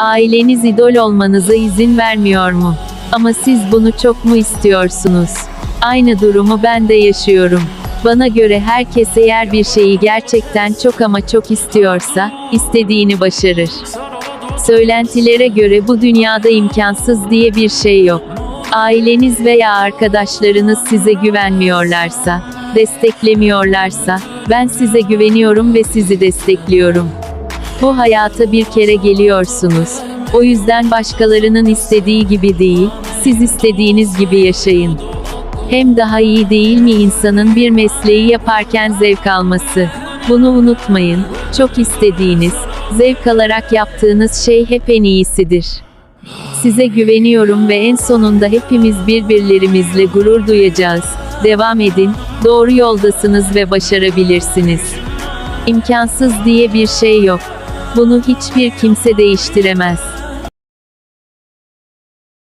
Aileniz idol olmanıza izin vermiyor mu? Ama siz bunu çok mu istiyorsunuz? Aynı durumu ben de yaşıyorum. Bana göre herkes eğer bir şeyi gerçekten çok ama çok istiyorsa, istediğini başarır. Söylentilere göre bu dünyada imkansız diye bir şey yok. Aileniz veya arkadaşlarınız size güvenmiyorlarsa, desteklemiyorlarsa, ben size güveniyorum ve sizi destekliyorum. Bu hayata bir kere geliyorsunuz. O yüzden başkalarının istediği gibi değil, siz istediğiniz gibi yaşayın. Hem daha iyi değil mi insanın bir mesleği yaparken zevk alması? Bunu unutmayın. Çok istediğiniz, zevk alarak yaptığınız şey hep en iyisidir. Size güveniyorum ve en sonunda hepimiz birbirlerimizle gurur duyacağız. Devam edin, doğru yoldasınız ve başarabilirsiniz. İmkansız diye bir şey yok. Bunu hiçbir kimse değiştiremez.